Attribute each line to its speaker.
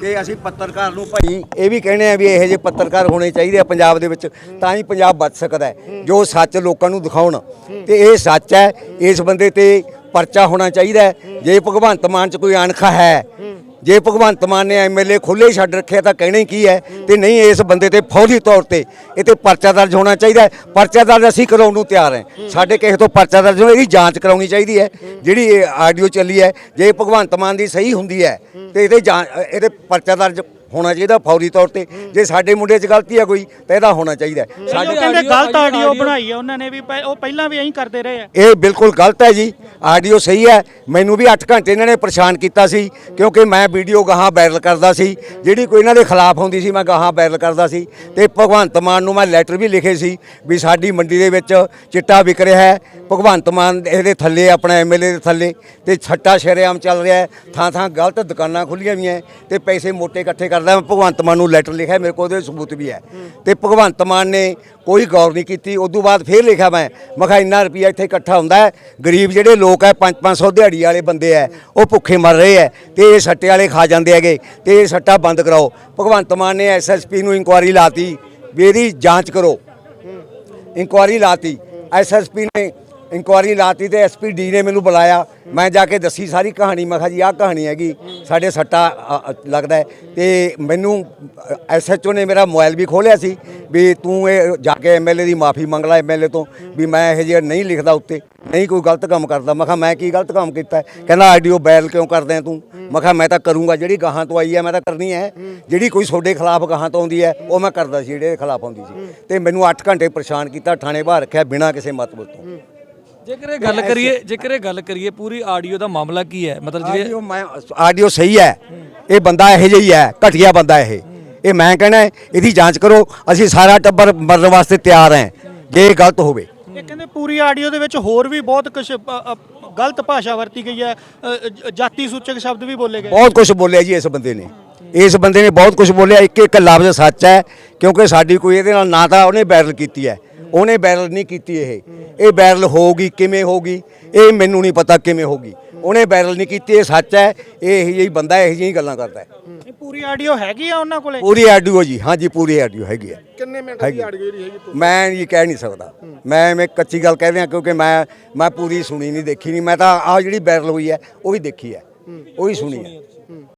Speaker 1: ਤੇ ਅਸੀਂ ਪੱਤਰਕਾਰ ਨੂੰ ਭਾਈ ਇਹ ਵੀ ਕਹਿੰਦੇ ਆ ਵੀ ਇਹੋ ਜਿਹੇ ਪੱਤਰਕਾਰ ਹੋਣੇ ਚਾਹੀਦੇ ਆ ਪੰਜਾਬ ਦੇ ਵਿੱਚ, ਤਾਂ ਹੀ ਪੰਜਾਬ ਬਚ ਸਕਦਾ ਹੈ, ਜੋ ਸੱਚ ਲੋਕਾਂ ਨੂੰ ਦਿਖਾਉਣ। ਤੇ ਇਹ ਸੱਚ ਹੈ, ਇਸ ਬੰਦੇ ਤੇ ਪਰਚਾ ਹੋਣਾ ਚਾਹੀਦਾ ਹੈ। ਜੇ ਭਗਵੰਤ ਮਾਨ ਚ ਕੋਈ ਅਣਖ ਹੈ ਜੇ ਭਗਵੰਤ ਮਾਨ ਨੇ ਐਮਐਲਏ ਖੁੱਲੇ ਛੱਡ ਰੱਖਿਆ ਤਾਂ ਕਹਿਣਾ ਹੀ ਕੀ ਹੈ ਤੇ ਨਹੀਂ ਇਸ ਬੰਦੇ ਤੇ ਫੌਰੀ ਤੌਰ ਤੇ ਇਹ ਤੇ ਪਰਚਾ ਦਰਜ ਹੋਣਾ ਚਾਹੀਦਾ ਹੈ। ਪਰਚਾ ਦਰਜ ਅਸੀਂ ਕਰਾਉਣ ਨੂੰ ਤਿਆਰ ਹਾਂ। ਸਾਡੇ ਕਿਸੇ ਤੋਂ ਪਰਚਾ ਦਰਜ ਹੋਣਾ ਇਹਦੀ ਜਾਂਚ ਕਰਾਉਣੀ ਚਾਹੀਦੀ ਹੈ। ਜਿਹੜੀ ਇਹ ਆਡੀਓ ਚੱਲੀ ਹੈ ਜੇ ਭਗਵੰਤ ਮਾਨ ਦੀ ਸਹੀ ਹੁੰਦੀ ਹੈ ਤੇ ਇਹਦੇ ਜਾਂ- ਇਹਦੇ ਪਰਚਾ ਦਰਜ ਹੋਣਾ ਚਾਹੀਦਾ ਫੌਰੀ ਤੌਰ ਤੇ। ਜੇ ਸਾਡੇ ਮੁੰਡੇ 'ਚ ਗਲਤੀ ਹੈ ਕੋਈ ਤਾਂ ਇਹਦਾ ਹੋਣਾ ਚਾਹੀਦਾ।
Speaker 2: ਸਾਡੇ ਕਹਿੰਦੇ ਗਲਤ ਆਡੀਓ
Speaker 3: ਆਡੀਓ-
Speaker 2: ਬਣਾਈ ਹੈ ਉਹਨਾਂ ਨੇ ਵੀ ਪਹਿ- ਉਹ ਪਹਿਲਾਂ ਵੀ ਐਂ ਕਰਦੇ ਰਹੇ ਆ।
Speaker 1: ਇਹ ਬਿਲਕੁਲ ਗਲਤ ਹੈ ਜੀ। ਆਡੀਓ ਸਹੀ ਹੈ, ਮੈਨੂੰ ਵੀ 8 ਘੰਟੇ ਇਹਨਾਂ ਨੇ ਪਰੇਸ਼ਾਨ ਕੀਤਾ ਸੀ, ਕਿਉਂਕਿ ਮੈਂ ਵੀਡੀਓ ਗਾਹਾਂ ਵਾਇਰਲ ਕਰਦਾ ਸੀ, ਜਿਹੜੀ ਕੋਈ ਇਹਨਾਂ ਦੇ ਖਿਲਾਫ ਹੁੰਦੀ ਸੀ ਮੈਂ ਗਾਹਾਂ ਵਾਇਰਲ ਕਰਦਾ ਸੀ, ਤੇ ਭਗਵੰਤ ਮਾਨ ਨੂੰ ਮੈਂ ਲੈਟਰ ਵੀ ਲਿਖੇ ਸੀ ਵੀ ਸਾਡੀ ਮੰਡੀ ਦੇ ਵਿੱਚ ਚਿੱਟਾ ਵਿਕ ਰਿਹਾ ਹੈ, ਭਗਵੰਤ ਮਾਨ ਇਹਦੇ ਥੱਲੇ, ਆਪਣਾ ਐਮਐਲਏ ਦੇ ਥੱਲੇ, ਤੇ ਛੱਟਾ ਸ਼ਰੇਆਮ ਚੱਲ ਰਿਹਾ ਹੈ ਥਾਂ ਥਾਂ ਗਲਤ ਦੁਕਾਨਾਂ ਖੁੱਲੀਆਂ ਹੋਈਆਂ ਹੈ, ਤੇ ਪੈਸੇ ਮੋਟੇ ਇਕੱਠੇ ਕਰਦਾ ਮੈਂ, ਭਗਵੰਤ ਮਾਨ ਨੂੰ ਲੈਟਰ ਲਿਖਿਆ, ਮੇਰੇ ਕੋਲ ਉਹਦੇ ਸਬੂਤ ਵੀ ਹੈ, ਤੇ ਭਗਵੰਤ ਮਾਨ ਨੇ ਕੋਈ ਗੌਰ ਨਹੀਂ ਕੀਤੀ। ਉਦੋਂ ਬਾਅਦ ਫੇਰ ਲਿਖਿਆ ਮੈਂ ਮੈਂ ਕਿਹਾ ਇੰਨਾ ਰੁਪਿਆ ਇੱਥੇ ਇਕੱਠਾ ਹੁੰਦਾ ਹੈ। ਗਰੀਬ ਜਿਹੜੇ ਲੋਕ ਹੈ 5-500 ਦਿਹਾੜੀ ਵਾਲੇ ਬੰਦੇ ਹੈ ਉਹ ਭੁੱਖੇ ਮਰ ਰਹੇ ਹੈ। ਤੇ ਇਹ ਸੱਟੇ ਵਾਲੇ ਖਾ ਜਾਂਦੇ ਹੈਗੇ ਤੇ ਇਹ ਸੱਟਾ ਬੰਦ ਕਰਾਓ। ਭਗਵੰਤ ਮਾਨ ਨੇ ਐਸਐਸਪੀ ਨੂੰ ਇਨਕੁਆਰੀ ਲਾਤੀ ਵੀ ਇਹਦੀ ਜਾਂਚ ਕਰੋ। ਇਨਕੁਆਰੀ ਲਾਤੀ। ਐਸਐਸਪੀ ਨੇ ਇਨਕੁਆਰੀ ਲਾਤੀ ਤੇ ਐਸਪੀ ਡੀ ਨੇ ਮੈਨੂੰ ਬੁਲਾਇਆ। ਮੈਂ ਜਾ ਕੇ ਦੱਸੀ ਸਾਰੀ ਕਹਾਣੀ ਮੈਂ ਕਿਹਾ ਜੀ ਆਹ ਕਹਾਣੀ ਹੈਗੀ ਸਾਡੇ ਸੱਟਾ ਅ, ਅ, ਲੱਗਦਾ ਹੈ। ਤੇ ਮੈਨੂੰ ਐਸਐਚਓ ਨੇ ਮੇਰਾ ਮੋਬਾਈਲ ਵੀ ਖੋਲਿਆ ਸੀ। ਵੀ ਤੂੰ ਇਹ ਜਾ ਕੇ ਐਮਐਲਏ ਦੀ ਮਾਫੀ ਮੰਗ ਲੈ ਐਮਐਲਏ ਤੋਂ ਵੀ ਮੈਂ ਇਹ ਜਿਹਾ ਨਹੀਂ ਲਿਖਦਾ ਉੱਤੇ ਨਹੀਂ ਕੋਈ ਗਲਤ ਕੰਮ ਕਰਦਾ। ਮੈਂ ਕਿਹਾ ਮੈਂ ਕੀ ਗਲਤ ਕੰਮ ਕੀਤਾ? ਕਹਿੰਦਾ ਆਡੀਓ ਬੈਲ ਕਿਉਂ ਕਰਦੇ ਤੂੰ? ਮੈਂ ਕਿਹਾ ਮੈਂ ਤਾਂ ਕਰੂੰਗਾ ਜਿਹੜੀ ਗਾਹਾਂ ਤੋਂ ਆਈ ਹੈ ਮੈਂ ਤਾਂ ਕਰਨੀ ਹੈ ਜਿਹੜੀ ਕੋਈ ਤੁਹਾਡੇ ਖਿਲਾਫ ਗਾਹਾਂ ਤੋਂ ਆਉਂਦੀ ਹੈ ਉਹ ਮੈਂ ਕਰਦਾ ਸੀ ਜਿਹੜੇ ਖਿਲਾਫ ਆਉਂਦੀ ਸੀ। ਤੇ ਮੈਨੂੰ 8 ਘੰਟੇ ਪਰੇਸ਼ਾਨ ਕੀਤਾ ਥਾਣੇ ਬਾਹਰ ਰੱਖਿਆ ਬਿਨਾਂ ਕਿਸੇ ਮਤਲਬ ਤੋਂ।
Speaker 3: ਜੇਕਰ ਇਹ ਗੱਲ ਕਰੀਏ ਜੇਕਰ ਇਹ ਗੱਲ ਕਰੀਏ ਪੂਰੀ ਆਡੀਓ ਦਾ ਮਾਮਲਾ ਕੀ ਹੈ ਮਤਲਬ ਜਿਹੜੇ
Speaker 1: ਆਡੀਓ ਮੈਂ ਆਡੀਓ ਸਹੀ ਹੈ ਇਹ ਬੰਦਾ ਇਹੋ ਜਿਹਾ ਹੀ ਹੈ ਘਟੀਆ ਬੰਦਾ ਇਹ। ਇਹ ਮੈਂ ਕਹਿਣਾ ਹੈ, ਇਹਦੀ ਜਾਂਚ ਕਰੋ ਅਸੀਂ ਸਾਰਾ ਟੱਬਰ ਮਰਨ ਵਾਸਤੇ ਤਿਆਰ ਹਾਂ ਜੇ ਇਹ ਗਲਤ ਹੋਵੇ।
Speaker 2: ਇਹ ਕਹਿੰਦੇ ਪੂਰੀ ਆਡੀਓ ਦੇ ਵਿੱਚ ਹੋਰ ਵੀ ਬਹੁਤ ਕੁਝ ਗਲਤ ਭਾਸ਼ਾ ਵਰਤੀ ਗਈ ਹੈ ਅ, ਜਾਤੀ ਸੂਚਕ ਸ਼ਬਦ ਵੀ ਬੋਲੇ ਗਏ।
Speaker 1: ਬਹੁਤ ਕੁਝ ਬੋਲਿਆ ਜੀ ਇਸ ਬੰਦੇ ਨੇ। ਇਸ ਬੰਦੇ ਨੇ ਬਹੁਤ ਕੁਝ ਬੋਲਿਆ ਇੱਕ ਇੱਕ ਲਫ਼ਜ਼ ਸੱਚ ਹੈ ਕਿਉਂਕਿ ਸਾਡੀ ਕੋਈ ਇਹਦੇ ਨਾਲ ਨਾ ਤਾਂ ਉਹਨੇ ਵਾਇਰਲ ਕੀਤੀ ਹੈ ਉਹਨੇ ਵਾਇਰਲ ਨਹੀਂ ਕੀਤੀ ਇਹ। ਇਹ ਵਾਇਰਲ ਹੋਊਗੀ ਕਿਵੇਂ ਹੋਊਗੀ ਇਹ ਮੈਨੂੰ ਨਹੀਂ ਪਤਾ ਕਿਵੇਂ ਹੋਊਗੀ। ਉਹਨੇ ਵਾਇਰਲ ਨਹੀਂ ਕੀਤੀ ਇਹ ਸੱਚ ਹੈ ਇਹ ਇਹੋ ਜਿਹੀ ਬੰਦਾ ਇਹੋ ਜਿਹੀਆਂ ਗੱਲਾਂ ਕਰਦਾ ਹੈ।
Speaker 2: ਪੂਰੀ ਆਡੀਓ ਹੈਗੀ ਆ ਉਹਨਾਂ ਕੋਲੇ?
Speaker 1: ਪੂਰੀ ਆਡੀਓ ਜੀ ਹਾਂਜੀ ਪੂਰੀ ਆਡੀਓ ਹੈਗੀ ਹੈ
Speaker 4: ਕਿੰਨੇ ਮਿੰਟ। ਦੀ ਆਡੀਓ ਜਿਹੜੀ ਹੈਗੀ
Speaker 1: ਮੈਂ ਇਹ ਕਹਿ ਨਹੀਂ ਸਕਦਾ। ਮੈਂ ਮੈਂ ਕੱਚੀ ਗੱਲ ਕਹਿ ਰਿਹਾ ਕਿਉਂਕਿ ਮੈਂ ਮੈਂ ਪੂਰੀ ਸੁਣੀ ਨਹੀਂ ਦੇਖੀ ਨਹੀਂ। ਮੈਂ ਤਾਂ ਆਹ ਜਿਹੜੀ ਵਾਇਰਲ ਹੋਈ ਹੈ ਉਹ ਹੀ ਦੇਖੀ ਹੈ। ਉਹ ਹੀ ਸੁਣੀ ਹੈ।